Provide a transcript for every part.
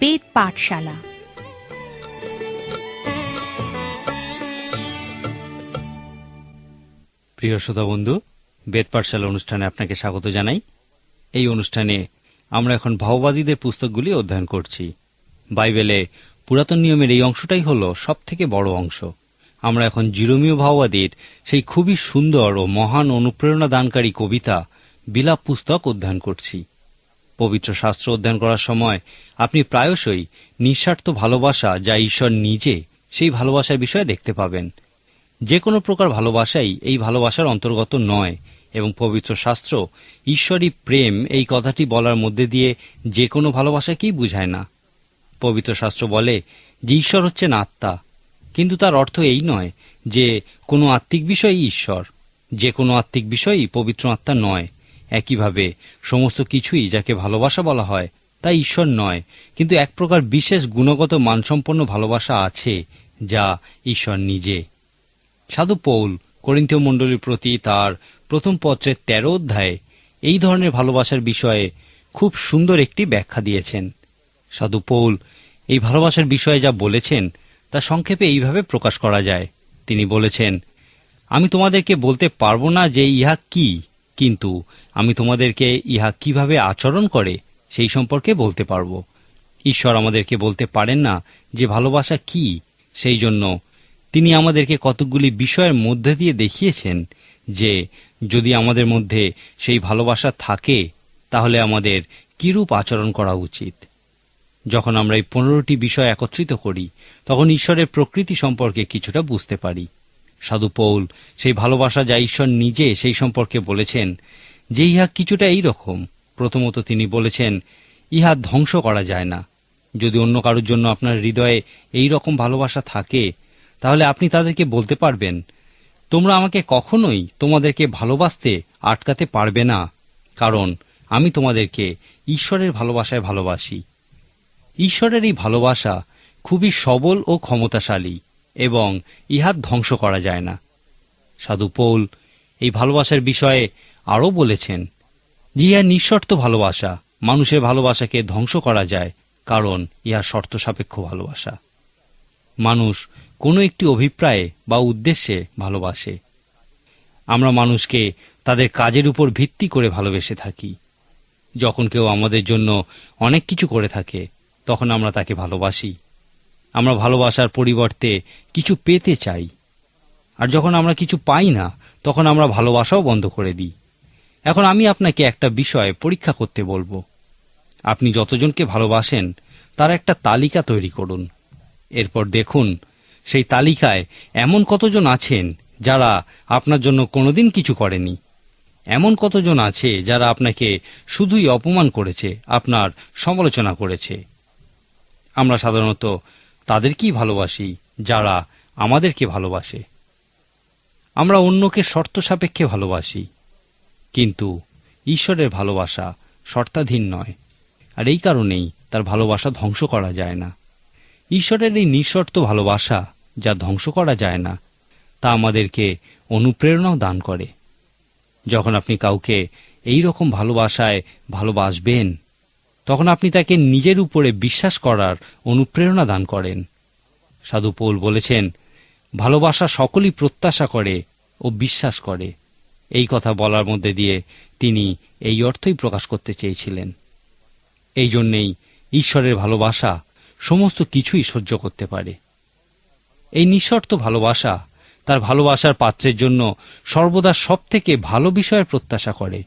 বেদ পাঠশালা প্রিয় শ্রোতা বন্ধু বেদ পাঠশালা অনুষ্ঠানে আপনাকে স্বাগত জানাই। এই অনুষ্ঠানে আমরা এখন ভাওবাদীদের পুস্তকগুলি অধ্যয়ন করছি। বাইবেলে পুরাতন নিয়মের এই অংশটাই হল সব থেকে বড় অংশ। আমরা এখন জিরোমীয় ভাওবাদীর সেই খুবই সুন্দর ও মহান অনুপ্রেরণা দানকারী কবিতা, বিলাপ পুস্তক অধ্যয়ন করছি। পবিত্র শাস্ত্র অধ্যয়ন করার সময় আপনি প্রায়শই নিঃস্বার্থ ভালোবাসা যা ঈশ্বর নিজে সেই ভালোবাসার বিষয়ে দেখতে পাবেন। যে কোনো প্রকার ভালোবাসাই এই ভালোবাসার অন্তর্গত নয় এবং পবিত্র শাস্ত্র ঈশ্বরী প্রেম এই কথাটি বলার মধ্যে দিয়ে যে কোনো ভালোবাসাকেই বুঝায় না। পবিত্র শাস্ত্র বলে যে ঈশ্বর হচ্ছেন আত্মা, কিন্তু তার অর্থ এই নয় যে কোনো আত্মিক বিষয়ই ঈশ্বর যে কোনো আত্মিক বিষয়ই পবিত্র আত্মা নয়। একইভাবে সমস্ত কিছুই যাকে ভালোবাসা বলা হয়, তা ঈশ্বর নয়, কিন্তু এক প্রকার বিশেষ গুণগত মানসম্পন্ন ভালোবাসা আছে, যা ঈশ্বর নিজে। সাধু পৌল, করিন্থীয় মণ্ডলীর প্রতি তার প্রথম পত্রের তেরো অধ্যায়ে এই ধরনের ভালোবাসার বিষয়ে খুব সুন্দর একটি ব্যাখ্যা দিয়েছেন। সাধু পৌল এই ভালোবাসার বিষয়ে যা বলেছেন, তা সংক্ষেপে এইভাবে প্রকাশ করা যায়। তিনি বলেছেন, আমি তোমাদেরকে বলতে পারব না যে ইহা কি। কিন্তু আমি তোমাদেরকে ইহা কীভাবে আচরণ করে সেই সম্পর্কে বলতে পারব। ঈশ্বর আমাদেরকে বলতে পারেন না যে ভালোবাসা কি, সেই জন্য তিনি আমাদেরকে কতকগুলি বিষয়ের মধ্যে দিয়ে দেখিয়েছেন যে যদি আমাদের মধ্যে সেই ভালোবাসা থাকে, তাহলে আমাদের কিরূপ আচরণ করা উচিত? যখন আমরা এই পনেরোটি বিষয় একত্রিত করি, তখন ঈশ্বরের প্রকৃতি সম্পর্কে কিছুটা বুঝতে পারি। সাধু পৌল, সেই ভালোবাসা যা ঈশ্বর নিজে সেই সম্পর্কে বলেছেন, যে ইহা কিছুটা এই রকম। প্রথমত তিনি বলেছেন, ইহা ধ্বংস করা যায় না। যদি অন্য কারোর জন্য আপনার হৃদয়ে এই রকম ভালোবাসা থাকে, তাহলে আপনি তাদেরকে বলতে পারবেন, তোমরা আমাকে কখনোই তোমাদেরকে ভালোবাসতে আটকাতে পারবে না, কারণ আমি তোমাদেরকে ঈশ্বরের ভালোবাসায় ভালোবাসি। ঈশ্বরের এই ভালোবাসা খুবই সবল ও ক্ষমতাশালী। এবং ইহার ধ্বংস করা যায় না। সাধু পৌল এই ভালোবাসার বিষয়ে আরও বলেছেন যে ইহা নিঃশর্ত ভালোবাসা, মানুষের ভালোবাসাকে ধ্বংস করা যায়, কারণ ইহা শর্ত সাপেক্ষ ভালোবাসা। মানুষ কোনো একটি অভিপ্রায়ে বা উদ্দেশ্যে ভালোবাসে। আমরা মানুষকে তাদের কাজের উপর ভিত্তি করে ভালোবেসে থাকি। যখন কেউ আমাদের জন্য অনেক কিছু করে থাকে, তখন আমরা তাকে ভালোবাসি। আমরা ভালোবাসার পরিবর্তে কিছু পেতে চাই। আর যখন আমরা কিছু পাই না, তখন আমরা ভালোবাসাও বন্ধ করে দিই। এখন আমি আপনাকে একটা বিষয় পরীক্ষা করতে বলব। আপনি যতজনকে ভালোবাসেন, তার একটা তালিকা তৈরি করুন। এরপর দেখুন, সেই তালিকায় এমন কতজন আছেন যারা আপনার জন্য কোনোদিন কিছু করেনি। এমন কতজন আছে যারা আপনাকে শুধুই অপমান করেছে, আপনার সমালোচনা করেছে। আমরা সাধারণত তাদেরকেই ভালোবাসি, যারা আমাদেরকে ভালোবাসে। আমরা অন্যকে শর্ত সাপেক্ষে ভালোবাসি, কিন্তু ঈশ্বরের ভালোবাসা শর্তাধীন নয়, আর এই কারণেই তার ভালোবাসা ধ্বংস করা যায় না। ঈশ্বরের এই নিঃশর্ত ভালোবাসা যা ধ্বংস করা যায় না, তা আমাদেরকে অনুপ্রেরণাও দান করে। যখন আপনি কাউকে এই রকম ভালোবাসায় ভালোবাসবেন তখন আপনি তাকে নিজের উপরে বিশ্বাস করার অনুপ্রেরণা দান করেন। সাধু পৌল বলেছেন, ভালোবাসা সকলই প্রত্যাশা করে ও বিশ্বাস করে। এই কথা বলার মধ্যে দিয়ে তিনি এই অর্থই প্রকাশ করতে চেয়েছিলেন। এই জন্যেই ঈশ্বরের ভালোবাসা সমস্ত কিছুই সহ্য করতে পারে। এই নিঃশর্ত ভালোবাসা তার ভালোবাসার পাত্রের জন্য সর্বদা সব থেকে ভালো বিষয়ের প্রত্যাশা করে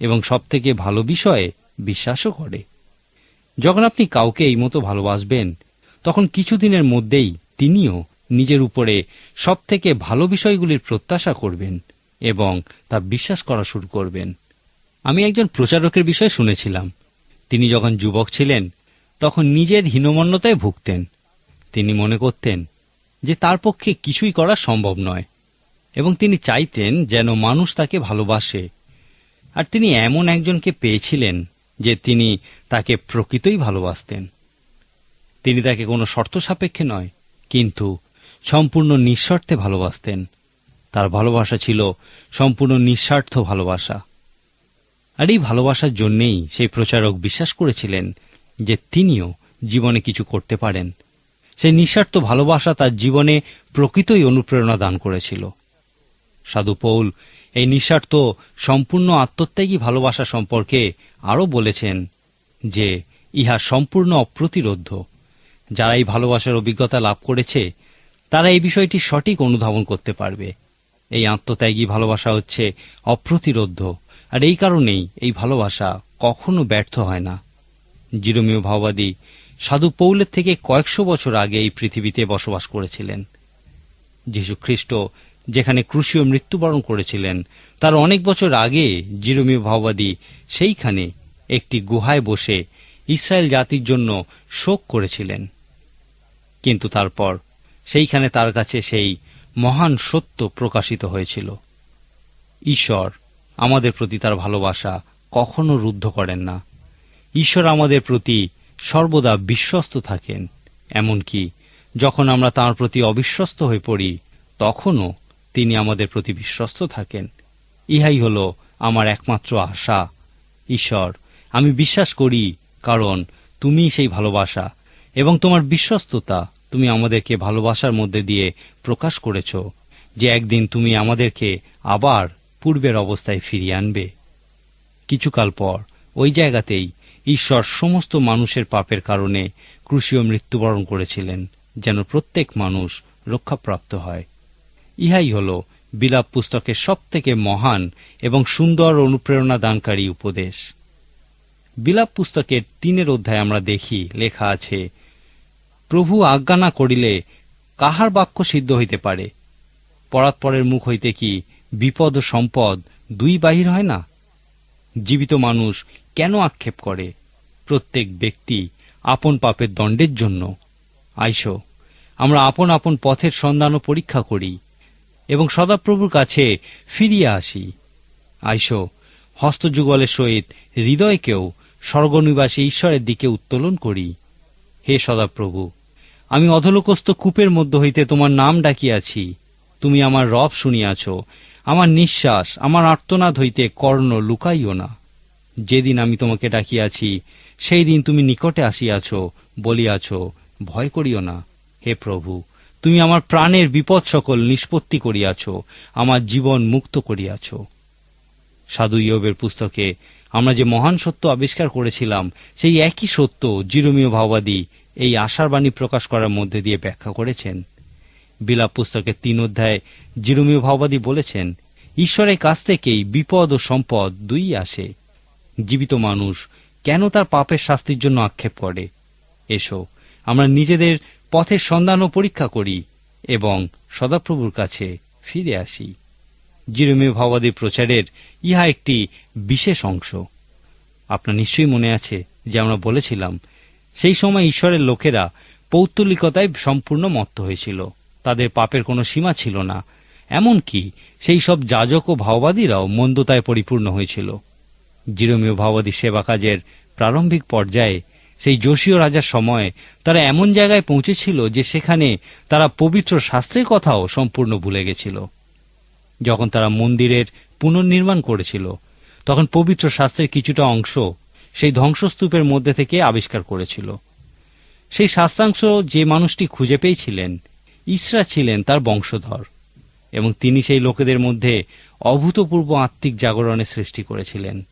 এবং সব থেকে ভালো বিষয়ে বিশ্বাসও করে। যখন আপনি কাউকে এই মতো ভালোবাসবেন, তখন কিছুদিনের মধ্যেই তিনিও নিজের উপরে সব থেকে ভালো বিষয়গুলির প্রত্যাশা করবেন এবং তা বিশ্বাস করা শুরু করবেন। আমি একজন প্রচারকের বিষয়ে শুনেছিলাম। তিনি যখন যুবক ছিলেন, তখন নিজের হীনমন্যতায় ভুগতেন। তিনি মনে করতেন যে তার পক্ষে কিছুই করা সম্ভব নয় এবং তিনি চাইতেন যেন মানুষ তাকে ভালোবাসে। আর তিনি এমন একজনকে পেয়েছিলেন যে তিনি তাকে প্রকৃতই ভালোবাসতেন। তিনি তাকে কোনো শর্ত সাপেক্ষে নয়, কিন্তু সম্পূর্ণ নিঃস্বার্থে ভালোবাসতেন। তার ভালোবাসা ছিল সম্পূর্ণ নিঃস্বার্থ ভালোবাসা। আর এই ভালোবাসার জন্যেই সেই প্রচারক বিশ্বাস করেছিলেন যে তিনিও জীবনে কিছু করতে পারেন। সেই নিঃস্বার্থ ভালোবাসা তার জীবনে প্রকৃতই অনুপ্রেরণা দান করেছিল। সাধু পৌল এই নিঃস্বার্থ, সম্পূর্ণ আত্মত্যাগী ভালোবাসা সম্পর্কে আরও বলেছেন যে ইহা সম্পূর্ণ অপ্রতিরোধ্য। যারা এই ভালোবাসার অভিজ্ঞতা লাভ করেছে, তারা এই বিষয়টি সঠিক অনুধাবন করতে পারবে। এই আত্মত্যাগী ভালোবাসা হচ্ছে অপ্রতিরোধ্য, আর এই কারণেই এই ভালোবাসা কখনো ব্যর্থ হয় না। জিরোমীয় ভাওবাদী সাধু পৌলের থেকে কয়েকশো বছর আগে এই পৃথিবীতে বসবাস করেছিলেন। যীশু খ্রিস্ট যেখানে ক্রুশীয় মৃত্যুবরণ করেছিলেন, তার অনেক বছর আগে জিরোমীয় ভাওবাদী সেইখানে একটি গুহায় বসে ইসরায়েল জাতির জন্য শোক করেছিলেন। কিন্তু তারপর সেইখানে তার কাছে সেই মহান সত্য প্রকাশিত হয়েছিল। ঈশ্বর আমাদের প্রতি তার ভালোবাসা কখনো রুদ্ধ করেন না। ঈশ্বর আমাদের প্রতি সর্বদা বিশ্বস্ত থাকেন, এমনকি যখন আমরা তাঁর প্রতি অবিশ্বস্ত হয়ে পড়ি, তখনও তিনি আমাদের প্রতি বিশ্বস্ত থাকেন। ইহাই হল আমার একমাত্র আশা, ঈশ্বর আমি বিশ্বাস করি, কারণ তুমি সেই ভালোবাসা, এবং তোমার বিশ্বস্ততা তুমি আমাদেরকে ভালোবাসার মধ্যে দিয়ে প্রকাশ করেছ, যে একদিন তুমি আমাদেরকে আবার পূর্বের অবস্থায় ফিরিয়ে আনবে। কিছুকাল পর, ওই জায়গাতেই ঈশ্বর সমস্ত মানুষের পাপের কারণে ক্রুশীয় মৃত্যুবরণ করেছিলেন, যেন প্রত্যেক মানুষ রক্ষাপ্রাপ্ত হয়। ইহাই হল বিলাপ পুস্তকের সবথেকে মহান এবং সুন্দর অনুপ্রেরণা দানকারী উপদেশ। বিলাপ পুস্তকের তিনের অধ্যায় আমরা দেখি, লেখা আছে, প্রভু আজ্ঞা না করিলে কাহার বাক্য সিদ্ধ হইতে পারে? পরাৎপরের মুখ হইতে কি বিপদ ও সম্পদ দুই বাহির হয় না? জীবিত মানুষ কেন আক্ষেপ করে? প্রত্যেক ব্যক্তি আপন পাপের দণ্ডের জন্য। আইসো, আমরা আপন আপন পথের সন্ধান ও পরীক্ষা করি এবং সদাপ্রভুর কাছে ফিরিয়ে আসি। আইসো, হস্তযুগলের সহিত হৃদয়কেও স্বর্গনিবাসী ঈশ্বরের দিকে উত্তোলন করি। হে সদাপ্রভু, আমি অধলোকস্থ কূপের মধ্য হইতে তোমার নাম ডাকিয়াছি। তুমি আমার রব শুনিয়াছ। আমার নিঃশ্বাস, আমার আর্তনাদ হইতে কর্ণ লুকাইও না। যেদিন আমি তোমাকে ডাকিয়াছি সেই দিন তুমি নিকটে আসিয়াছ, বলিয়াছ, ভয় করিও না। হে প্রভু, তুমি আমার প্রাণের বিপদ সকল নিষ্পত্তি করিয়াছ, আমার জীবন মুক্ত করিয়াছ। সাধু ইয়বের পুস্তকে আমরা যে মহান সত্য আবিষ্কার করেছিলাম, সেই একই সত্য জিরোমীয় ভাওবাদী এই আশার বাণী প্রকাশ করার মধ্যে দিয়ে ব্যাখ্যা করেছেন। বিলাপ পুস্তকের তিন অধ্যায় জিরোমীয় ভাওবাদী বলেছেন ঈশ্বরের কাছ থেকেই বিপদ ও সম্পদ দুই আসে। জীবিত মানুষ কেন তার পাপের শাস্তির জন্য আক্ষেপ করে? এসো, আমরা নিজেদের পথের সন্ধান ও পরীক্ষা করি এবং সদাপ্রভুর কাছে ফিরে আসি। জিরোমীয় ভাওবাদী প্রচারের ইহা একটি বিশেষ অংশ। আপনার নিশ্চয়ই মনে আছে যে আমরা বলেছিলাম, সেই সময় ঈশ্বরের লোকেরা পৌত্তলিকতায় সম্পূর্ণ মত্ত হয়েছিল। তাদের পাপের কোনো সীমা ছিল না। এমনকি সেই সব যাজক ও ভাওবাদীরাও মন্দতায় পরিপূর্ণ হয়েছিল। জিরোমীয় ভাওবাদী সেবা কাজের প্রারম্ভিক পর্যায়ে সেই যোশীয় রাজার সময় তারা এমন জায়গায় পৌঁছেছিল যে সেখানে তারা পবিত্র শাস্ত্রের কথাও সম্পূর্ণ ভুলে গেছিল। যখন তারা মন্দিরের পুনর্নির্মাণ করেছিল, তখন পবিত্র শাস্ত্রের কিছুটা অংশ সেই ধ্বংসস্তূপের মধ্যে থেকে আবিষ্কার করেছিল। সেই শাস্ত্রাংশ যে মানুষটি খুঁজে পেয়েছিলেন, ইসরা ছিলেন তার বংশধর এবং তিনি সেই লোকেদের মধ্যে অভূতপূর্ব আত্মিক জাগরণের সৃষ্টি করেছিলেন।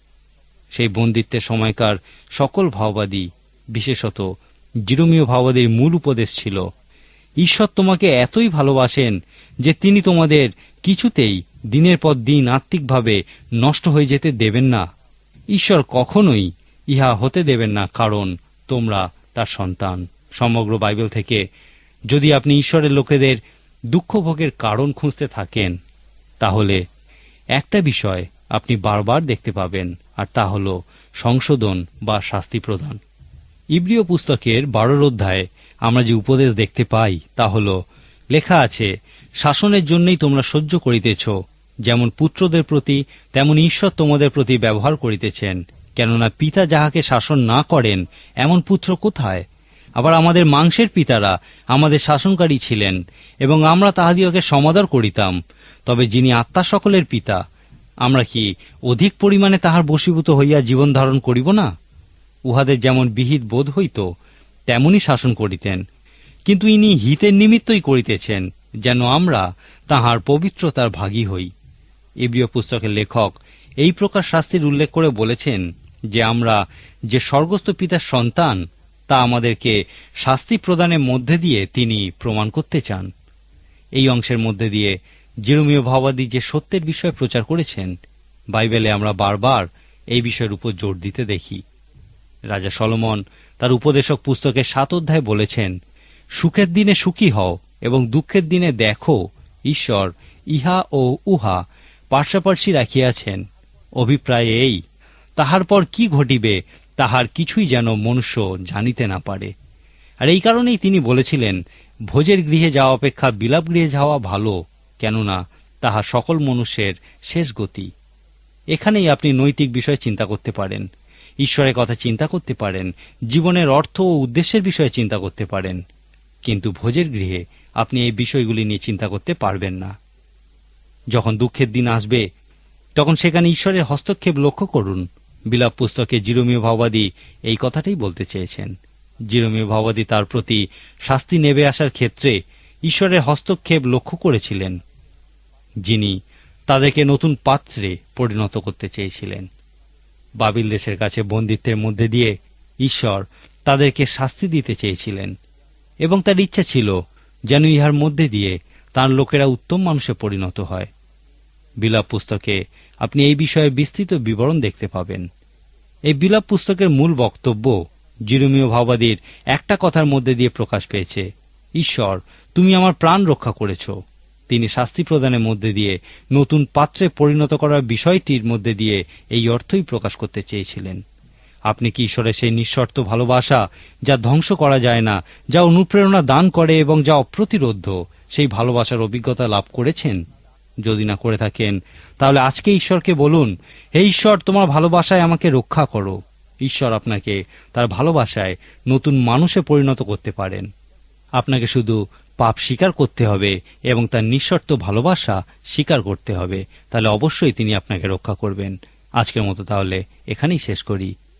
সেই বন্দিত্বের সময়কার সকল ভাওবাদী, বিশেষত জিরোমীয় ভাওবাদীর মূল উপদেশ ছিল, ঈশ্বর তোমাকে এতই ভালোবাসেন যে তিনি তোমাদের কিছুতেই দিনের পর দিন আত্মিকভাবে নষ্ট হয়ে যেতে দেবেন না। ঈশ্বর কখনোই ইহা হতে দেবেন না, কারণ তোমরা তার সন্তান। সমগ্র বাইবেল থেকে যদি আপনি ঈশ্বরের লোকেদের দুঃখ ভোগের কারণ খুঁজতে থাকেন, তাহলে একটা বিষয় আপনি বারবার দেখতে পাবেন, আর তা হল সংশোধন বা শাস্তি প্রদান। ইব্রিয় পুস্তকের বারোর অধ্যায়ে আমরা যে উপদেশ দেখতে পাই, তা হল, লেখা আছে শাসনের জন্যই তোমরা সহ্য করিতেছ। যেমন পুত্রদের প্রতি, তেমন ঈশ্বর তোমাদের প্রতি ব্যবহার করিতেছেন। কেননা পিতা যাহাকে শাসন না করেন, এমন পুত্র কোথায়? আবার আমাদের মাংসের পিতারা আমাদের শাসনকারী ছিলেন, এবং আমরা তাহাদিওকে সমাদর করিতাম। তবে যিনি আত্মা সকলের পিতা, আমরা কি অধিক পরিমাণে তাহার বশীভূত হইয়া জীবন ধারণ করিব না? উহাদের যেমন বিহিত বোধ হইত, তেমনি শাসন করিতেন। কিন্তু ইনি হিতের নিমিত্তই করিতেছেন। যেন আমরা তাহার পবিত্রতার ভাগী হই। এব্রিয় পুস্তকের লেখক এই প্রকার শাস্তির উল্লেখ করে বলেছেন যে আমরা যে স্বর্গস্থ পিতার সন্তান, তা আমাদেরকে শাস্তি প্রদানের মধ্যে দিয়ে তিনি প্রমাণ করতে চান। এই অংশের মধ্যে দিয়ে জিরোমীয় ভাবাদী যে সত্যের বিষয় প্রচার করেছেন, বাইবেলে আমরা বারবার এই বিষয়ের উপর জোর দিতে দেখি। রাজা সলোমন তার উপদেশক পুস্তকের সাত অধ্যায় বলেছেন, সুখের দিনে সুখী হও এবং দুঃখের দিনে দেখো, ঈশ্বর ইহা ও উহা পার্শ্বাপার্শ্বী রাখিয়াছেন। অভিপ্রায় এই, তাহার পর কি ঘটিবে, তাহার কিছুই যেন মনুষ্য জানিতে না পারে। আর এই কারণেই তিনি বলেছিলেন, ভোজের গৃহে যাওয়া অপেক্ষা বিলাপ গৃহে যাওয়া ভালো, কেননা তাহা সকল মনুষ্যের শেষ গতি। এখানেই আপনি নৈতিক বিষয় চিন্তা করতে পারেন, ঈশ্বরের কথা চিন্তা করতে পারেন, জীবনের অর্থ ও উদ্দেশ্যের বিষয়ে চিন্তা করতে পারেন। কিন্তু ভোজের গৃহে আপনি এই বিষয়গুলি নিয়ে চিন্তা করতে পারবেন না। যখন দুঃখের দিন আসবে, তখন সেখানে ঈশ্বরের হস্তক্ষেপ লক্ষ্য করুন। বিলাপ পুস্তকে জিরোমীয় ভাওবাদী এই কথাটাই বলতে চেয়েছেন। জিরোমীয় ভাওবাদী তার প্রতি শাস্তি নেবে আসার ক্ষেত্রে ঈশ্বরের হস্তক্ষেপ লক্ষ্য করেছিলেন। যিনি তাদেরকে নতুন পাত্রে পরিণত করতে চেয়েছিলেন। বাবিল দেশের কাছে বন্দিত্বের মধ্যে দিয়ে ঈশ্বর তাদেরকে শাস্তি দিতে চেয়েছিলেন এবং তার ইচ্ছা ছিল যেন ইহার মধ্যে দিয়ে তার লোকেরা উত্তম মানুষে পরিণত হয়। বিলাপ পুস্তকে আপনি এই বিষয়ে বিস্তৃত বিবরণ দেখতে পাবেন। এই বিলাপ পুস্তকের মূল বক্তব্য জিরুমীয় ভাবাদীর একটা কথার মধ্যে দিয়ে প্রকাশ পেয়েছে, ঈশ্বর, তুমি আমার প্রাণ রক্ষা করেছ। তিনি শাস্তি প্রদানের মধ্যে দিয়ে নতুন পাত্রে পরিণত করার বিষয়টির মধ্যে দিয়ে এই অর্থই প্রকাশ করতে চেয়েছিলেন। আপনি কি ঈশ্বরের সেই নিঃশর্ত ভালোবাসা যা ধ্বংস করা যায় না, যা অনুপ্রেরণা দান করে এবং যা অপ্রতিরোধ্য, সেই ভালোবাসার অভিজ্ঞতা লাভ করেছেন? যদি না করে থাকেন, তাহলে আজকে ঈশ্বরকে বলুন, হে ঈশ্বর, তোমার ভালোবাসায় আমাকে রক্ষা করো। ঈশ্বর আপনাকে তার ভালোবাসায় নতুন মানুষে পরিণত করতে পারেন। আপনাকে শুধু পাপ স্বীকার করতে হবে এবং তার নিঃশর্ত ভালোবাসা স্বীকার করতে হবে। তাহলে অবশ্যই তিনি আপনাকে রক্ষা করবেন। আজকের মতো তাহলে এখানেই শেষ করি।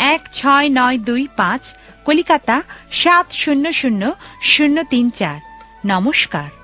এক ছয় নয় দুই পাঁচ কলিকাতা সাত শূন্য শূন্য শূন্য তিন চার। নমস্কার।